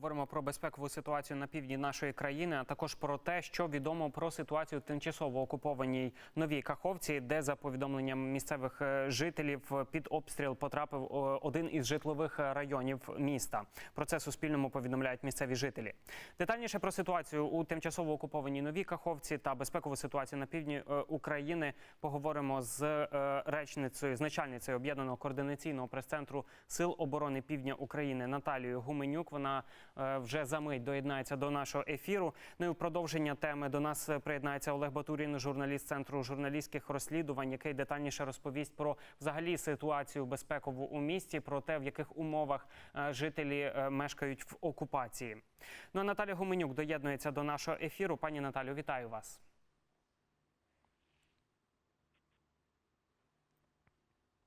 Говоримо про безпекову ситуацію на півдні нашої країни, а також про те, що відомо про ситуацію в тимчасово окупованій новій Каховці, де за повідомленням місцевих е, жителів під обстріл потрапив один із житлових районів міста. Про це Суспільному повідомляють місцеві жителі. Детальніше про ситуацію у тимчасово окупованій новій Каховці та безпекову ситуацію на півдні е, України поговоримо з е, речницею, з начальницею об'єднаного координаційного прес-центру Сил оборони Півдня України Наталією Гуменюк. Вона вже за мить доєднається до нашого ефіру. Ну і в продовження теми до нас е, приєднається Олег Батурін, журналіст центру журналістських розслідувань, який детальніше розповість про взагалі ситуацію безпекову у місті, про те, в яких умовах е, жителі е, мешкають в окупації. Ну а Наталя Гуменюк доєднується до нашого ефіру. Пані Наталю, вітаю вас.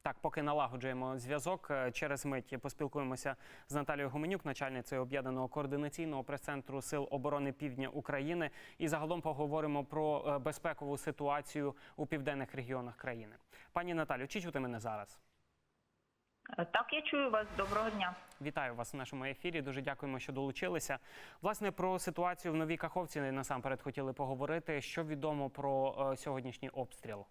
Так, поки налагоджуємо зв'язок е, через мить поспілкуємося з Наталією Гуменюк, начальницею об'єднаного координаційного прес-центру Сил оборони Півдня України, і загалом поговоримо про е, безпекову ситуацію у південних регіонах країни. Пані Наталю, чи чути мене зараз? Е, Так, я чую вас. Доброго дня. Вітаю вас в нашому ефірі. Дуже дякуємо, що долучилися. Власне про ситуацію в Новій Каховці насамперед хотіли поговорити. Що відомо про сьогоднішній обстріл?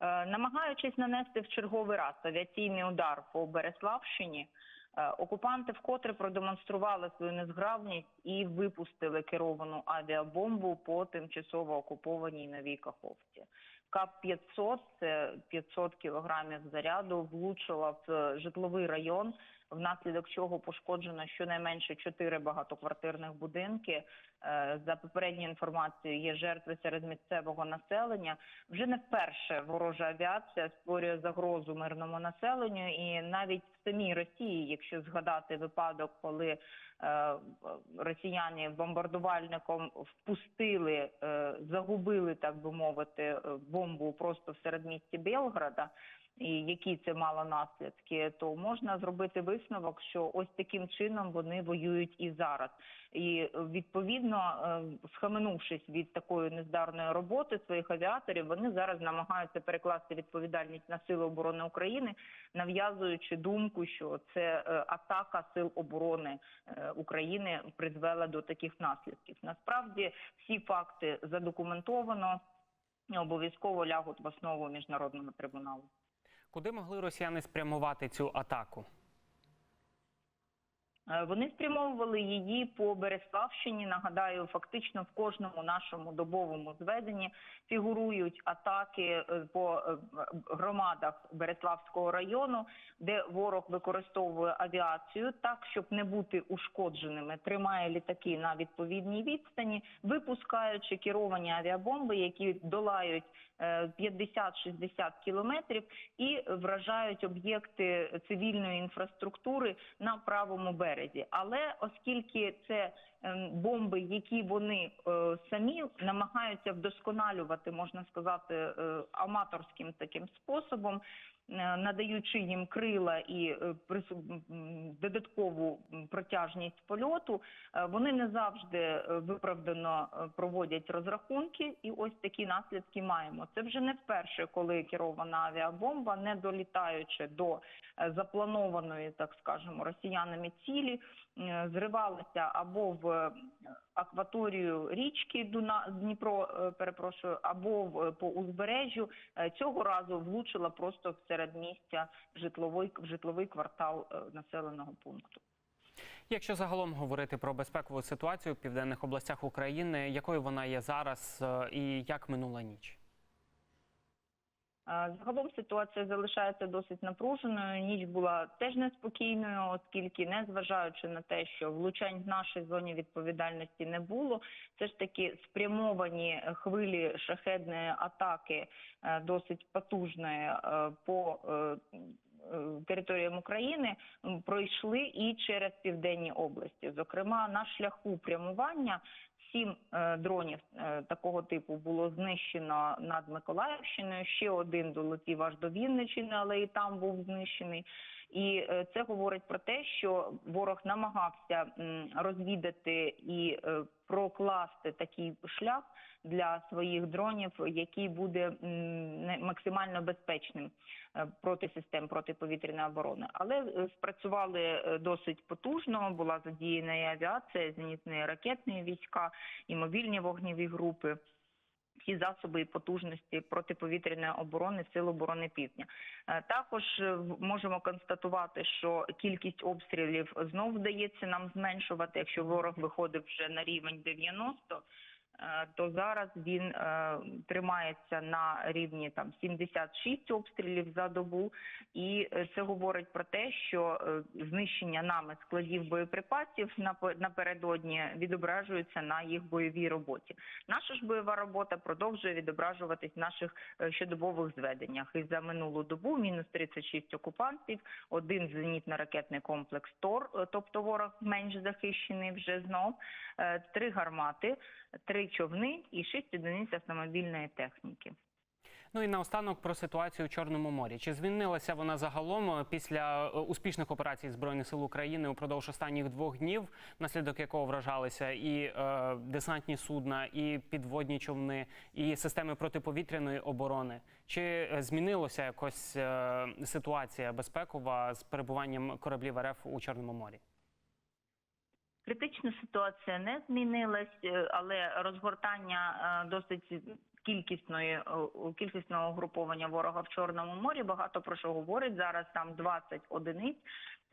Е, Намагаючись нанести в черговий раз авіаційний удар по Береславщині, е, окупанти вкотре продемонстрували свою незграбність і випустили керовану авіабомбу по тимчасово окупованій новій Каховці. КАП-500, це 500 кілограмів заряду, влучила в житловий район, внаслідок чого пошкоджено щонайменше чотири багатоквартирних будинки. Е, За попередньою інформацією, є жертви серед місцевого населення. Вже не вперше ворожа авіація створює загрозу мирному населенню, і навіть в самій Росії, якщо згадати випадок, коли е, росіяни бомбардувальником впустили, е, загубили, так би мовити, бомбу просто в середмісті Белграда. І які це мало наслідки, то можна зробити висновок, що ось таким чином вони воюють і зараз. І відповідно, е, схаменувшись від такої нездарної роботи своїх авіаторів, вони зараз намагаються перекласти відповідальність на сили оборони України, нав'язуючи думку, що це е, атака сил оборони е, України призвела до таких наслідків. Насправді всі факти задокументовано обов'язково лягуть в основу міжнародного трибуналу. Куди могли росіяни спрямувати цю атаку? Е, Вони спрямовували її по Береславщині. Нагадаю, фактично в кожному нашому добовому зведенні фігурують атаки е, по е, громадах Береславського району, де ворог використовує авіацію так, щоб не бути ушкодженими, тримає літаки на відповідній відстані, випускаючи керовані авіабомби, які долають е, 50-60 кілометрів і вражають об'єкти цивільної інфраструктури на правому березі. Але оскільки це ем, бомби, які вони е, самі намагаються вдосконалювати, можна сказати, е, аматорським таким способом. е, Надаючи їм крила і додаткову протяжність польоту, вони не завжди виправдано проводять розрахунки, і ось такі наслідки маємо. Це вже не вперше, коли керована авіабомба, не долітаючи до запланованої, так скажемо, росіянами цілі, е, зривалася або в е, акваторію річки Дуна Дніпро, е, перепрошую, або в по узбережжю. Цього разу влучила просто в середмістя житловий в житловий квартал населеного пункту. Якщо загалом говорити про безпекову ситуацію в південних областях України, якою вона є зараз і як минула ніч? Загалом ситуація залишається досить напруженою. Ніч була теж неспокійною, оскільки, незважаючи на те, що влучань в нашій зоні відповідальності не було, все ж таки спрямовані хвилі шахедної атаки е, досить потужної е, по е, територіям України пройшли і через південні області. Зокрема, на шляху прямування сім е, дронів е, такого типу було знищено над Миколаївщиною. Ще один долетів аж до Вінничини, але і там був знищений. І е, це говорить про те, що ворог намагався розвідати і е, прокласти такий шлях для своїх дронів, який буде максимально безпечним е, проти систем протиповітряної оборони. Але спрацювали досить потужно. Була задіяна і авіація, зенітні ракетні війська, і мобільні вогневі групи. Всі засоби і потужності протиповітряної оборони Сил оборони Півдня. Е, Також е, можемо констатувати, що кількість обстрілів знов вдається нам зменшувати. Якщо ворог виходив вже на рівень 90, е, то зараз він е, тримається на рівні там 76 обстрілів за добу, і е, це говорить про те, що е, знищення нами складів боєприпасів напе- напередодні відображується на їх бойовій роботі. Наша ж бойова робота продовжує відображуватись в наших е, щодобових зведеннях. І за минулу добу мінус 36 окупантів, один зенітно-ракетний комплекс ТОР, е, тобто ворог менш захищений вже знов, е, три гармати, три човни і шість одиниць автомобільної техніки. Ну і наостанок про ситуацію у Чорному морі. Чи змінилася вона загалом е, після е, успішних операцій збройних сил України упродовж останніх двох днів, внаслідок якого вражалися і е, десантні судна, і підводні човни, і системи протиповітряної оборони? Чи е, змінилася якось е, ситуація безпекова з перебуванням кораблів РФ у Чорному морі? Критична ситуація не змінилась, е, але розгортання е, досить кількісної е, кількісного угруповання ворога в Чорному морі багато про що говорить. Зараз там 20 одиниць.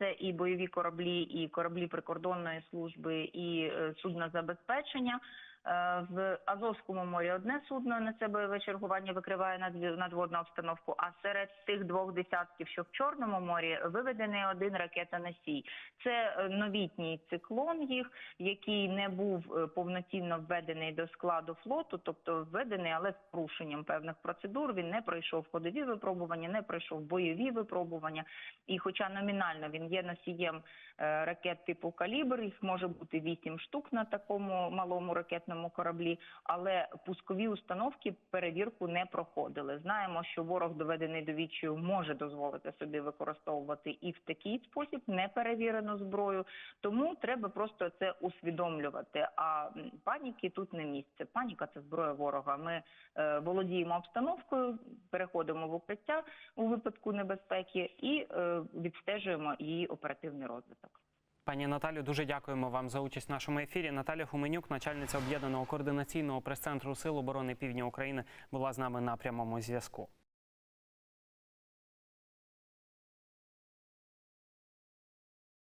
Це і бойові кораблі, і кораблі прикордонної служби, і е, судна забезпечення. Е, В Азовському морі одне судно несе бойове чергування, викриває надводну обстановку. А серед тих двох десятків, що в Чорному морі, виведений один ракетоносій. Це е, новітній циклон їх, який не був повноцінно введений до складу флоту, тобто введений, але з порушенням певних процедур. Він не пройшов ходові випробування, не пройшов бойові випробування. І, хоча номінально він є носієм е, ракет типу калібр, їх може бути вісім штук на такому малому ракетному кораблі, але пускові установки перевірку не проходили. Знаємо, що ворог доведений до відчаю може дозволити собі використовувати і в такий спосіб неперевірену зброю. Тому треба просто це усвідомлювати. А паніки тут не місце. Паніка це зброя ворога. Ми е, володіємо обстановкою, переходимо в укриття у випадку небезпеки і е, відстежуємо її оперативний розвиток. Пані Наталю, дуже дякуємо вам за участь в нашому ефірі. Наталя Хуменюк, начальниця об'єднаного координаційного прес-центру Сил оборони Півдня України, була з нами на прямому зв'язку.